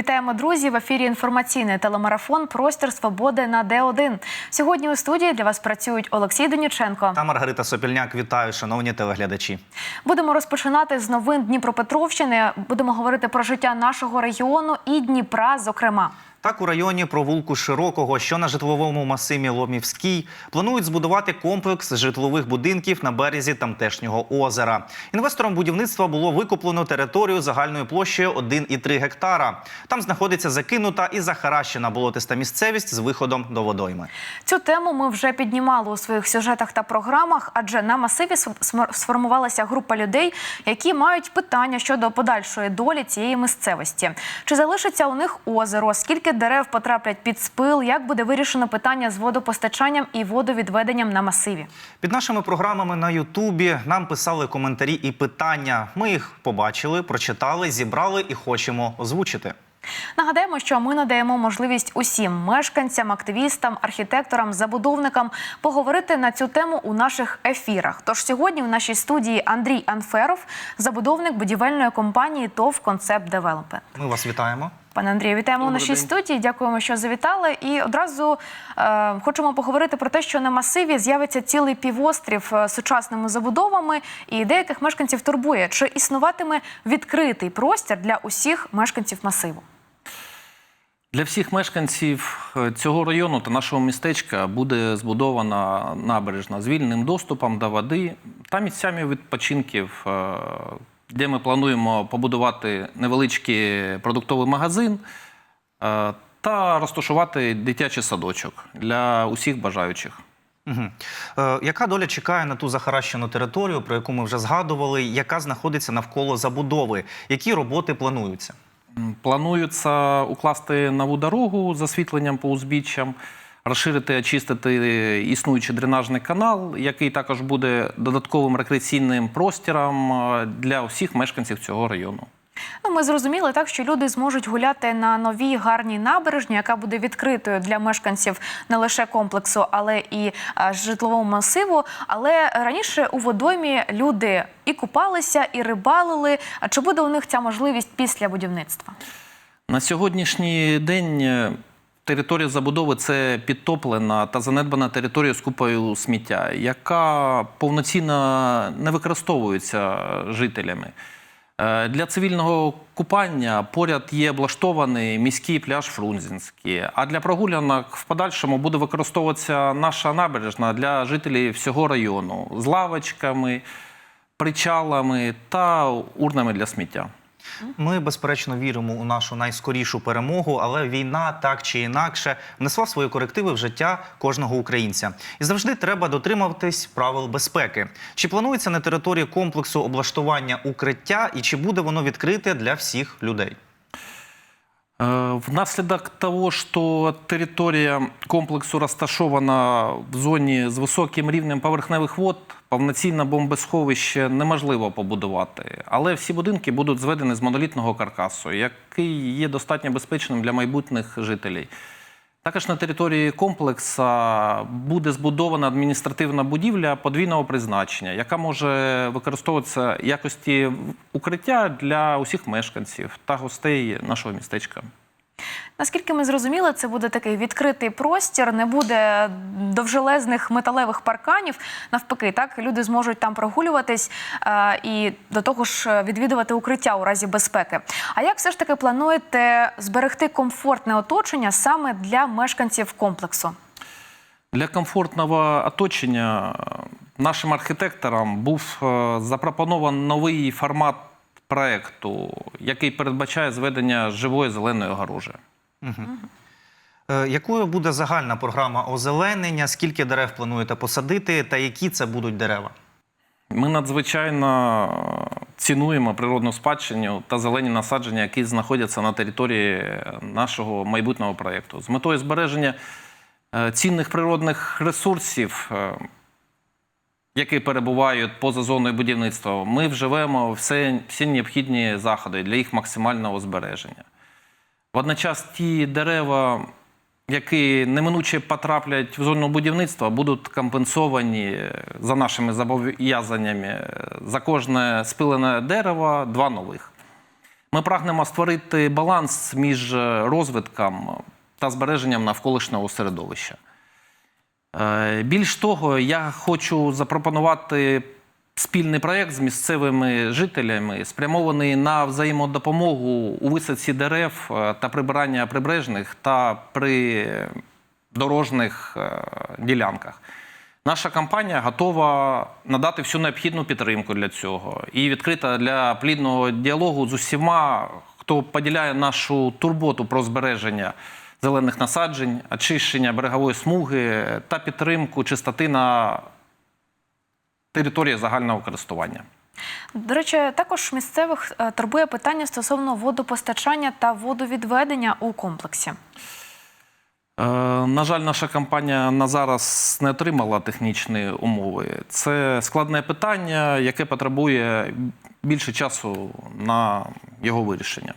Вітаємо, друзі! В ефірі інформаційний телемарафон Простір свободи на Д1. Сьогодні у студії для вас працюють Олексій Донюченко Та Маргарита Сопільняк, вітаю, шановні телеглядачі. Будемо розпочинати з новин Дніпропетровщини. Будемо говорити про життя нашого регіону і Дніпра, зокрема. Так, у районі провулку Широкого, що на житловому масиві Ломівський, планують збудувати комплекс житлових будинків на березі тамтешнього озера. Інвестором будівництва було викуплено територію загальною площею 1,3 гектара. Там знаходиться закинута і захаращена болотиста місцевість з виходом до водойми. Цю тему ми вже піднімали у своїх сюжетах та програмах, адже на масиві сф- сформувалася група людей, які мають питання щодо подальшої долі цієї місцевості. Чи залишиться у них озеро? Скільки дерев потраплять під спил? Як буде вирішено питання з водопостачанням і водовідведенням на масиві? Під нашими програмами на Ютубі нам писали коментарі і питання. Ми їх побачили, прочитали, зібрали і хочемо озвучити. Нагадаємо, що ми надаємо можливість усім мешканцям, активістам, архітекторам, забудовникам поговорити на цю тему у наших ефірах. Тож сьогодні в нашій студії Андрій Анферов, забудовник будівельної компанії ТОВ Концепт Девелопмент. Ми вас вітаємо. Пане Андрію, вітаємо у нашій студії. Дякуємо, що завітали. І одразу е, хочемо поговорити про те, що на масиві з'явиться цілий півострів е, сучасними забудовами, і деяких мешканців турбує, чи існуватиме відкритий простір для усіх мешканців масиву. Для всіх мешканців е, цього району та нашого містечка буде збудована набережна з вільним доступом до води та місцями відпочинків, е, де ми плануємо побудувати невеличкий продуктовий магазин е, та розташувати дитячий садочок для усіх бажаючих. Угу. Е, яка доля чекає на ту захаращену територію, про яку ми вже згадували, яка знаходиться навколо забудови? Які роботи плануються? Планується укласти нову дорогу з освітленням по узбіччям, розширити, очистити існуючий дренажний канал, який також буде додатковим рекреаційним простіром е, для усіх мешканців цього району. Ну, ми зрозуміли так, що люди зможуть гуляти на новій гарній набережні, яка буде відкритою для мешканців не лише комплексу, але і житлового масиву. Але раніше у водоймі люди і купалися, і рибалили. А чи буде у них ця можливість після будівництва? На сьогоднішній день е, територія забудови це підтоплена та занедбана територія з купою сміття, яка повноцінно не використовується жителями. Е, Для цивільного купання поряд є облаштований міський пляж Фрунзенський. А для прогулянок в подальшому буде використовуватися наша набережна для жителів всього району з лавочками, причалами та урнами для сміття. Ми безперечно віримо у нашу найскорішу перемогу, але війна так чи інакше внесла свої корективи в життя кожного українця. І завжди треба дотримуватись правил безпеки. Чи планується на території комплексу облаштування укриття, і чи буде воно відкрите для всіх людей? Э, Внаследок того, що територія комплексу розташована в зоні з високим рівнем поверхневих вод, повноцінне бомбосховище неможливо побудувати. Але всі будинки будуть зведені з монолітного каркасу, який є достатньо безпечним для майбутніх жителів. Також на території комплекса буде збудована адміністративна будівля подвійного призначення, яка може використовуватися в якості укриття для усіх мешканців та гостей нашого містечка. Наскільки ми зрозуміли, це буде такий відкритий простір, не буде довжелезних металевих парканів. Навпаки, так люди зможуть там прогулюватись е, і до того ж е, відвідувати укриття у разі безпеки. А як все ж таки плануєте зберегти комфортне оточення саме для мешканців комплексу? Для комфортного оточення е, нашим архітекторам був е, запропонований новий формат проекту, який передбачає зведення живої зеленої огорожі. Е, Якою буде загальна програма озеленення? Скільки дерев плануєте посадити, та які це будуть дерева? Ми надзвичайно цінуємо природну спадщину та зелені насадження, які знаходяться на території нашого майбутнього проєкту. З метою збереження е, цінних природних ресурсів, е, які перебувають поза зоною будівництва, ми вживемо все, всі необхідні заходи для їх максимального збереження. Водночас ті дерева, які неминуче потраплять в зону будівництва, будуть компенсовані е, за нашими зобов'язаннями. За кожне спилене дерево два нових. Ми прагнемо створити баланс між е, розвитком та збереженням навколишнього середовища. Е, Більш того, я хочу запропонувати спільний проєкт з місцевими жителями, спрямований на взаємодопомогу у висадці дерев е, та прибирання прибережних та придорожних е, ділянках. Наша компанія готова надати всю необхідну підтримку для цього і відкрита для плідного діалогу з усіма, хто поділяє нашу турботу про збереження зелених насаджень, очищення берегової смуги та підтримку чистоти на території загального користування. До речі, також місцевих е, турбує питання стосовно водопостачання та водовідведення у комплексі. Е, На жаль, наша компанія на зараз не отримала технічні умови. Це складне питання, яке потребує більше часу на його вирішення.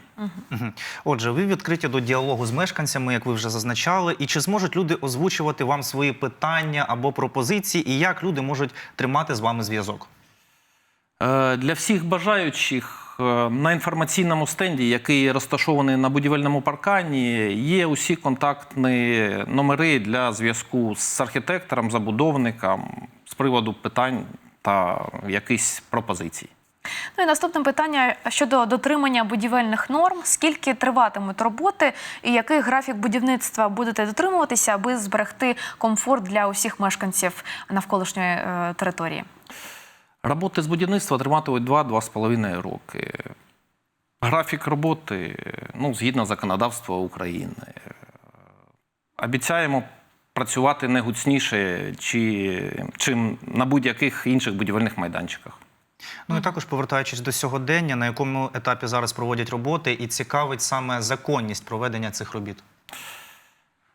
Мгм. Отже, ви відкриті до діалогу з мешканцями, як ви вже зазначали. І чи зможуть люди озвучувати вам свої питання або пропозиції, і як люди можуть тримати з вами зв'язок? Е, Для всіх бажаючих е, на інформаційному стенді, який розташований на будівельному паркані, є усі контактні номери для зв'язку з архітектором, забудовником з приводу питань та якихось пропозицій. Ну і наступне питання щодо дотримання будівельних норм. Скільки триватимуть роботи і який графік будівництва будете дотримуватися, аби зберегти комфорт для усіх мешканців навколишньої е, території? Роботи з будівництва триватимуть 2-2,5 роки. Графік роботи, ну, згідно законодавства України. Обіцяємо працювати не гуцніше, чи, чим на будь-яких інших будівельних майданчиках. Ну і також повертаючись до сьогодення, на якому етапі зараз проводять роботи, і цікавить саме законність проведення цих робіт.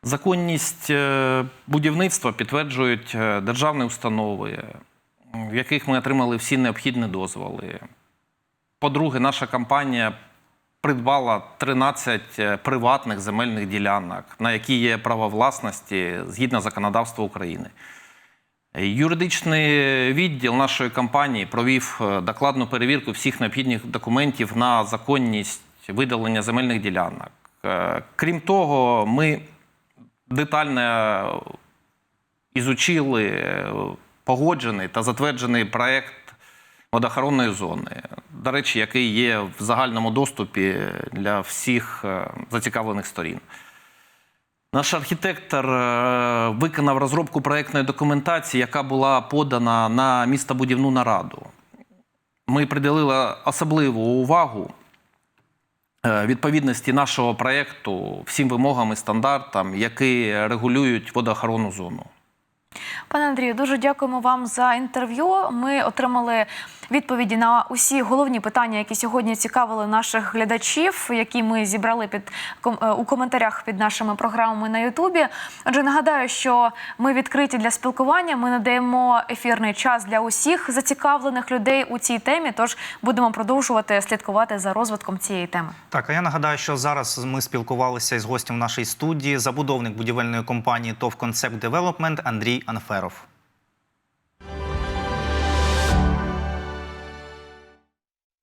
Законність е, будівництва підтверджують е, державні установи, в яких ми отримали всі необхідні дозволи. По-друге, наша компанія придбала 13 е, приватних земельних ділянок, на які є право власності згідно законодавства України. Юридичний відділ нашої компанії провів е, докладну перевірку всіх необхідних документів на законність видалення земельних ділянок. Е, Крім того, ми детально ізучили е, погоджений та затверджений проект водоохоронної зони, до речі, який є в загальному доступі для всіх зацікавлених сторін. Наш архітектор е, виконав розробку проєктної документації, яка була подана на містобудівну нараду. Ми приділили особливу увагу е, відповідності нашого проєкту всім вимогам і стандартам, які регулюють водоохоронну зону. Пане Андрію, дуже дякуємо вам за інтерв'ю. Ми отримали відповіді на усі головні питання, які сьогодні цікавили наших глядачів, які ми зібрали під е, у коментарях під нашими програмами на Ютубі. Отже, нагадаю, що ми відкриті для спілкування. Ми надаємо ефірний час для усіх зацікавлених людей у цій темі. Тож будемо продовжувати слідкувати за розвитком цієї теми. Так, а я нагадаю, що зараз ми спілкувалися із гостем в нашій студії, забудовник будівельної компанії ТОВ Концепт Девелопмент Андрій Анферов.